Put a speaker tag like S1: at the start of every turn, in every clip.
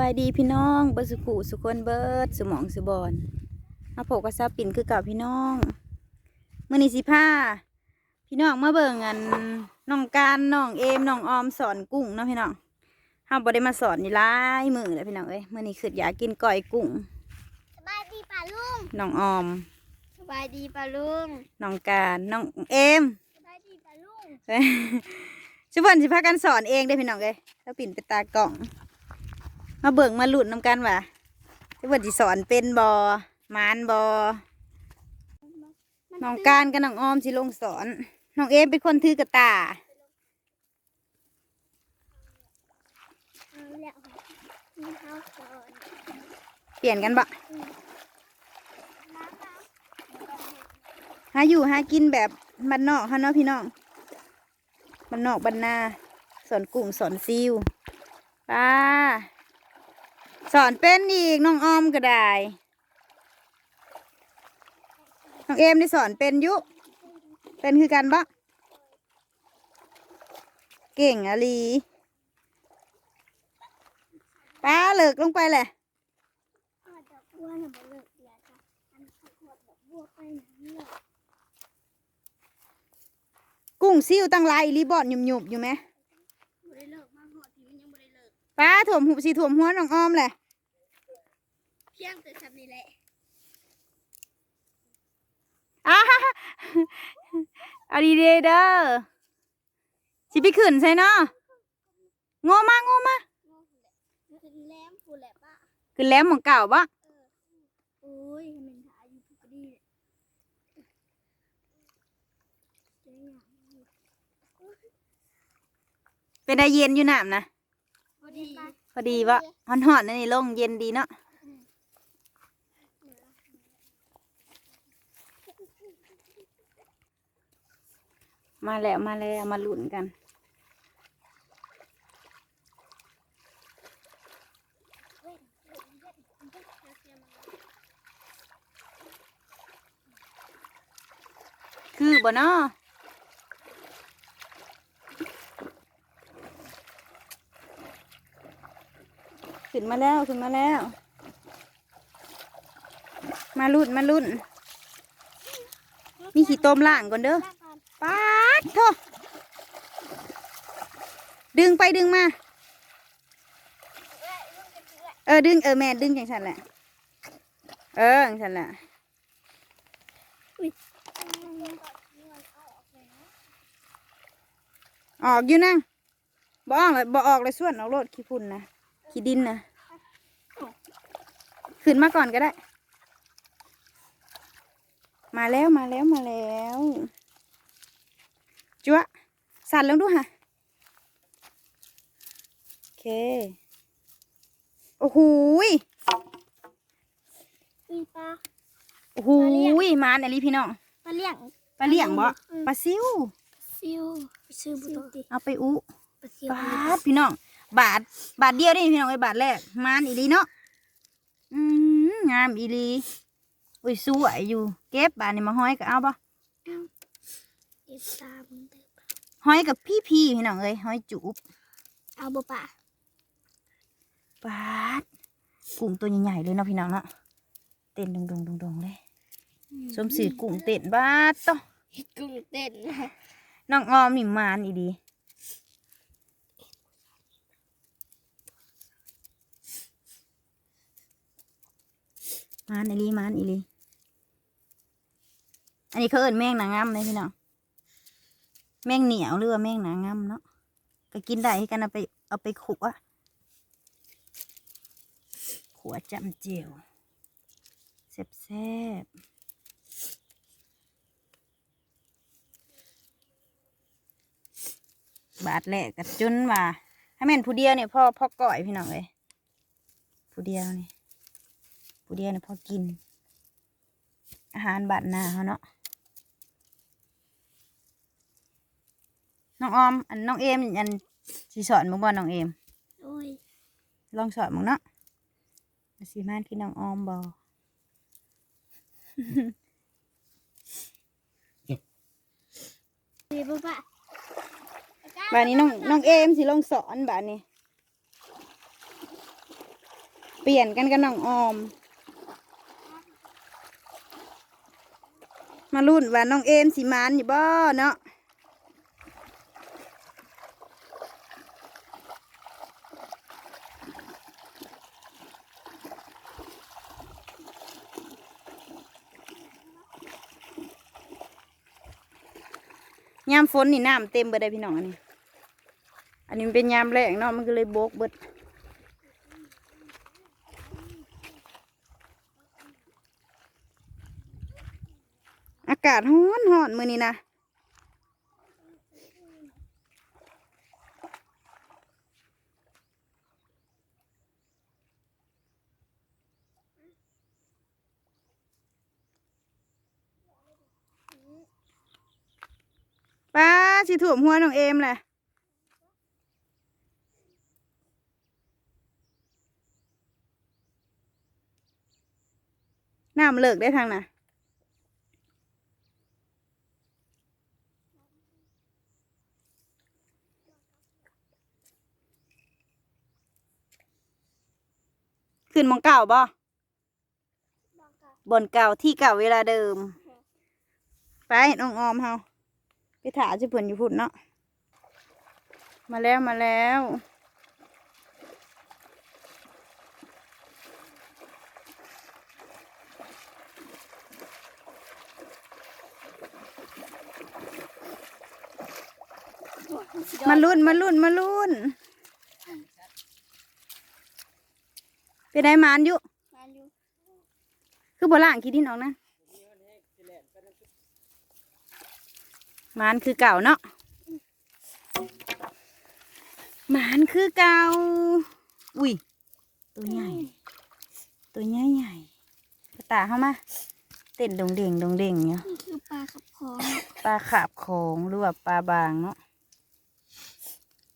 S1: บายดีพี่น้องเบิร์สุขุสุคนเบิร์ดสมองสุบอนมาพบกับซาปิ่นคือเก่าพี่น้องมื่อนี้สิผ้าพี่น้องมาเบิ่งอันน้องการน้องเอมน้องออมสอนกุ้งเนาะพี่น้องห้าบ่ได้มาสอนนี่หลายมือเลยพี่น้องเอ้ยมื่อนี้คืออยากกินก้อยกุ้ง
S2: สบายดีป่าลุง
S1: น้องออม
S2: สบายดีป่าลุง
S1: น้องการน้องเอม
S2: สบายดีป่าลุง
S1: ชุบเพิ่นสิพากันสอนเองได้อพี่น้องเอ้ยแล้วปิ่นเป็นตากล่อง มาเบิ่งมาหลุดน้ำกันว่ะชุบเพิ่นสิสอนเป็นบอมานบอน้องการกับน้องออมสิลงสอน น้องเอมเป็นคนถือกระตา
S2: เป
S1: ลี่ยนกันบะหาอยู่หากินแบบบ้านนอกเขาเนาะพี่น้องบ้านนอกบ้านนาสอนกุ้งสอนซิวป้า สอนเป็นอีกน้องออมก็ได้ น้องเอมได้สอนเป็นยุ เป็นคือกันบะเก่งอะลีป้าเลิกลงไปแหละ
S2: ขอดอกบัวน่ะบ่เลิกเดียวจ้ะอันขอดดอกบัวไปไหนเนี่ย
S1: กุ้งซิวตั้งลายรีบอดหยุบๆอยู่ไหม
S2: บ่ได้เลิกมาหอยังบ่ได้เลิก
S1: ป้าถ่วมหุบสีถ่วมหัวน้องออมแหละ
S2: เพียงแต่ทำนี่แหละ
S1: อ้าเอาดีเด้อเด้อสิไปขึ้นใช่เนาะโง่มาโง่มา
S2: ขึ้นแหลมพูดแหละป้า
S1: ขึ้นแล้วหมองเก่าบ่
S2: โอ้ยมันหาอยู่ทุกดีเลยเจ๊งอะ
S1: เป็นได้เย็นอยู่น้ำนะ
S2: พอดี
S1: พอดีวะหอนหอนๆนี่ลงเย็นดีเนาะ มาแล้วมาแล้วมาลุ้นกัน คือบ่เนาะขึ้นมาแล้วขึ้นมาแล้ว มาลุ้นมาลุ้นมีขี้ต้มล่างก่อนเด้อ ปาดโถดึงไปดึงมา เออดึงเออแม่ดึงอย่างฉันแหละ เอออย่างฉันแหละออกอยู่นั่งบ่ออกเลยบ่ออกเลยส่วนออกรถขี้ฝุ่นนะขี้ดินนะขึ้นมาก่อนก็ได้ มาแล้วมาแล้วมาแล้ว จั๊วะสั่นลงดูค่ะโอเค โอ้โหย
S2: มีปลา
S1: โอ้โหยมาเนี่ยลีพี่น้อง
S2: ปลาเลี้ยง
S1: ปลาเลี้ยงบ่ปลาซิว
S2: ซิวซื้อบุตร
S1: เอาไปอุ
S2: ปลาซิว
S1: บาทพี่น้อง บาท บาทเดียวนี่พี่น้องไอ้ยบาทแรกมานอีหลีเนาะอืมงามอีหลีอุ้ยสวยอยู่ เก็บบาทนี่มาห้อยกับเอาปะ
S2: อีสตาร์มึงเด้อ
S1: ห้อยกับพี่พี่ๆพี่น้องเอ้ยห้อยจูบ
S2: เอาบ่ป่า
S1: บาทกุ้งตัวใหญ่ๆเลยเนาะพี่น้องเนาะเต้นดงดงดงดงๆเลยสมสื่อกุ้งเต้นบาทต่อ
S2: กุ้งเต้น
S1: น้องออมนี่มานอีดีมานอีหลีมานอีหลีอันนี้เขาเอิ้นแมงนางงามเลยพี่น้อง แมงเหนียวหรือว่าแมงนางงาเนาะก็กินได้คือกันเอาไปเอาไปขัวขัวจำเจียวแซ่บแซ่บๆบาทแรกกับจนว่าให้แม่นผู้เดียวเนี่ยพ่อพ่อก่อยพี่น้องเลยผู้เดียวนี่ผู้เดียวเนี่ยพ่อกิน อาหารบาทหน้าเขาเนาะ น้องออม อันน้องเอมอันสีสอนมึงบ่น้องเอม
S2: โอ้ย
S1: ลองสอนมึงเนาะสีมานคือน้องออมบอ
S2: ดีบ่ป่า
S1: บาทนี้น้องน้องเอมสิลองสอนบาทนี้ เปลี่ยนกันกับน้องออม มารุ่นว่าน้องเอมสิมานอยู่บ่เนาะ ยามฝนนี่น้ำเต็มเบิดได้พี่น้องอันนี้ อันนี้มันเป็นยามแรงเนาะมันก็เลยโบกเบิดอากาศร้อนร้อนมือนี้นะป้า สิถ่วมหัวน้องเอมแหละน้ำเลิกได้ทางน่ะขึ้นหมองเก่าบ่
S2: บอกกับบ
S1: นเก่าที่เก่าเวลาเดิม ไปน้องออมเฮา ไปถาจะเพิ่นอยู่พุ่นเนาะมาแล้วมาแล้วมาลุ้นมาลุ้นมาลุ้นไปได้มานอยู่
S2: งานอยู่
S1: คือบ่ล่างขี้ดินออกนะ มานคือเก่าเนาะมานคือเก่า อุ้ย ตัวใหญ่ ตัวใหญ่ใหญ่กระตาเข้ามา เต้นดงเด่งดงเด่งเนี่ย
S2: นี่คือปลาขับคอง
S1: ปลาขาบโขงหรือว่าปลาบางเนาะ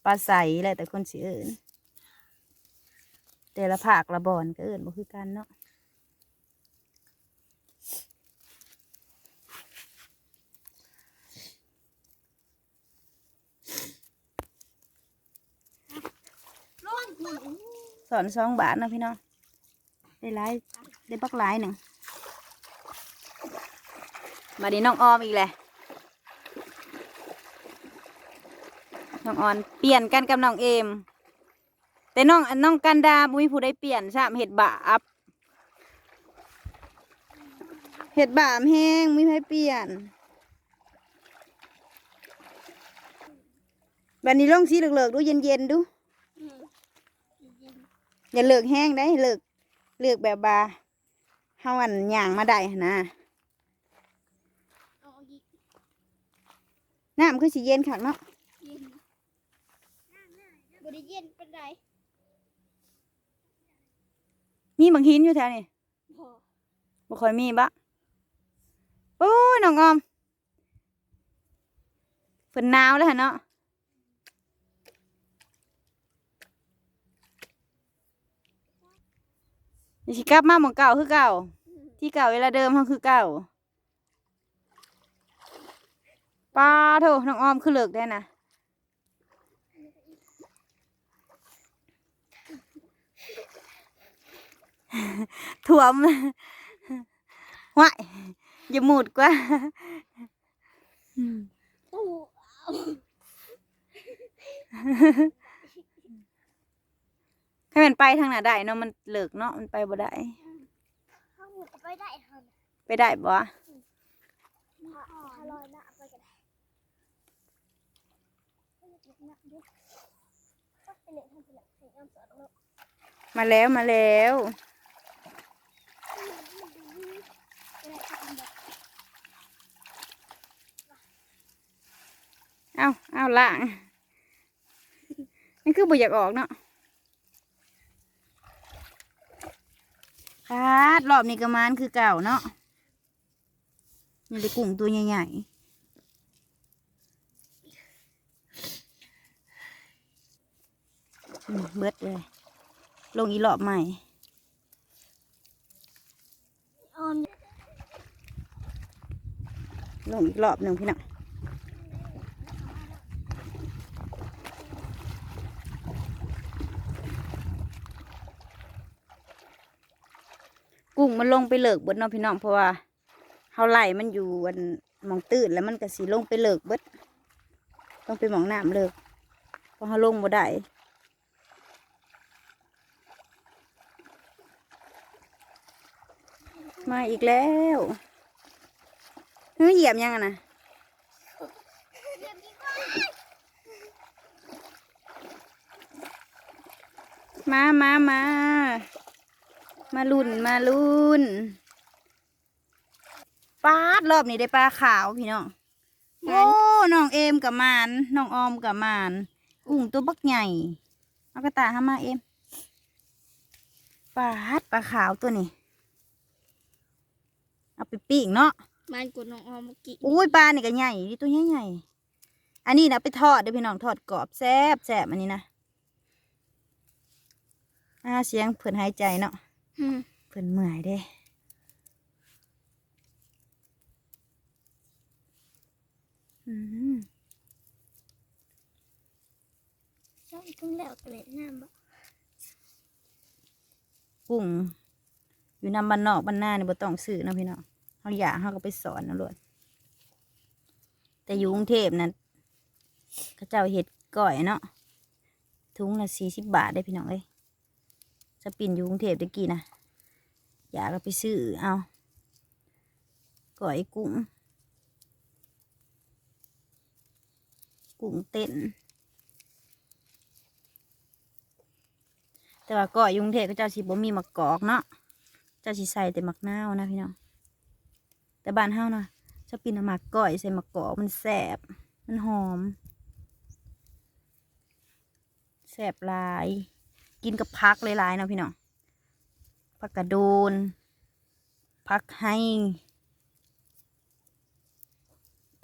S1: ปลาใสแหละแต่คนสิเอิญแต่ละภาคละบอนก็เอิญบ่คือกันเนาะ
S2: ร้อนคุณ
S1: สอนสองบาทนะพี่น้องได้หลายได้บักหลายหนึ่งมาดีน้องออมอีกแหละน้องออนเปลี่ยนกันกับน้องเอม แต่น้องน้องกันดาบุ้ยผู้ได้เปลี่ยนใช่เห็ดบาอับเห็ดบามแห้งไมุ้ยให้เปลี่ยนแบบนี้ลองสีเหลือกๆดูเย็นๆดู อย่าเลิกแห้งได้เลิกเลิกแบบบาเฮาอันย่างมาได้หั้นนะ
S2: เอาอีก
S1: น้ำคือสิเย็นคักเนาะ
S2: เย็นบริเย็นเป็นไร
S1: มีบางหินอยู่แถวนี้
S2: พอ
S1: บ่ค่อยมีบะโอ้ยน้องออมเพิ่นหนาวแล้วหั่นเนาะอย่า สิกลับมาหม่องเก่าคือเก่า ที่เก่าเวลาเดิมเฮาคือเก่าป้าโถน้องออมคือเลิกได้นะถ่วมวายอย่าหมุดกว่า
S2: ตู้
S1: ให้มันไปทางไหนได้เนาะมันเลิกเนาะมันไปบ่ได้
S2: ข้ามูก็ไปได้ค่ะ
S1: ไปได้บ่
S2: ถ้าลอยหน้าไปก็ได้ไปเล่นน้ำดูไปเล่นทำไปเล่นเห็นน้ำสดแล้ว
S1: มาแล้วมาแล้ว
S2: ไปได้ทำแบบ
S1: เอ้าเอ้าล่างนี่คือบ่อยากออกเนาะ คาดรอบนี้ก็มานคือเก่าเนาะนี่ได้กุ้งตัวใหญ่ๆเบิดเลย ลงอีรอบใหม่ลงอีกรอบหนึ่งพี่น้อง กุ้งมันลงไปเลิกเบิดเนาะพี่น้องเพราะว่าเฮาไหลมันอยู่อันมองตื้นแล้วมันก็สิลงไปเลิกเบิดต้องไปมองน้ำเลิกเพราะเฮาลงบ่ได้มาอีกแล้วเฮ้ยเหยียบยังอะนะมามามา มาลุ่นมาลุ่นปาดรอบนี้ได้ปลาขาวพี่น้องโอ้น้องเอมกับมานน้องออมกับมานกุ้งตัวบักใหญ่เอากระตาห้ามาเอมปาดปลาขาวตัวนี้ เอาไปปิ้งเนาะ
S2: มันกดน้องออมเมื่อกี้
S1: อุ้ยปลานี่ก็ใหญ่ดิตัวใหญ่ใหญ่ๆอันนี้นะไปทอดเด้อพี่น้องทอดกรอบแซ่บแซ่บอันนี้นะอ่าเสียงเผื่นหายใจเนาะ
S2: อืม
S1: เผื่นเมื่อยเด้อืม
S2: ใช่ต้องแล้วกระเล็ดน้ำบ่
S1: กุ้งอยู่นำบ้านนอกบ้านหน้านี่บ่ต้องซื้อเนาะพี่น้องเขาอยากเขาก็ไปสอนนะลวดแต่อยู่กรุงเทพนั้นเขาเจ้าเห็ดก่อยเนาะถุงละสี่สิบบาทได้พี่น้องเอ้ย จะปิ่นอยู่กรุงเทพตะกี้นะอยากก็ไปซื้อเอาก่อยกุ้งกุ้งเต้นแต่ว่าก่อยยกรุงเทพก็เจ้าสิบ่มีมะกอกเนาะเจ้าสิใส่แต่หมักนาวนะพี่น้องแต่บ้านเฮานะชอบกินหมักก่อยใส่หมะกกอกมันแสบมันหอมแสบลาย กินกับพักหลายๆเนาะพี่น้องผักกระโดนผักให้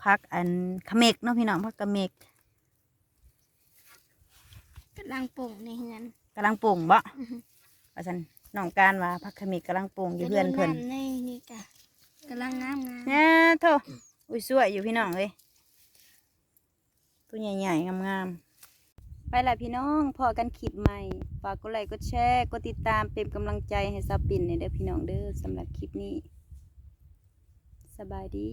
S1: ผักอันขะเมกเนาะพี่น้องผักกระเมก
S2: กำลังป่งในเฮือน
S1: กำลังปรุงบ่
S2: อือฮึ
S1: ว่าซั่นน้องการว่าผักขะเมกกำลังปรุงอยู่เพื่อนเพิ่น
S2: กระโดำในนี่กะกำลังงามงาม
S1: เนี่ยโถอุ้ยสวยอยู่พี่น้องเลยตัวใหญ่ๆงามๆ ไปละพี่น้องพอกันคลิปใหม่ฝากกดไลค์กดแชร์กดติดตามเป็นกำลังใจให้ซาปินในเด้อพี่น้องเด้อสำหรับคลิปนี้ สบายดี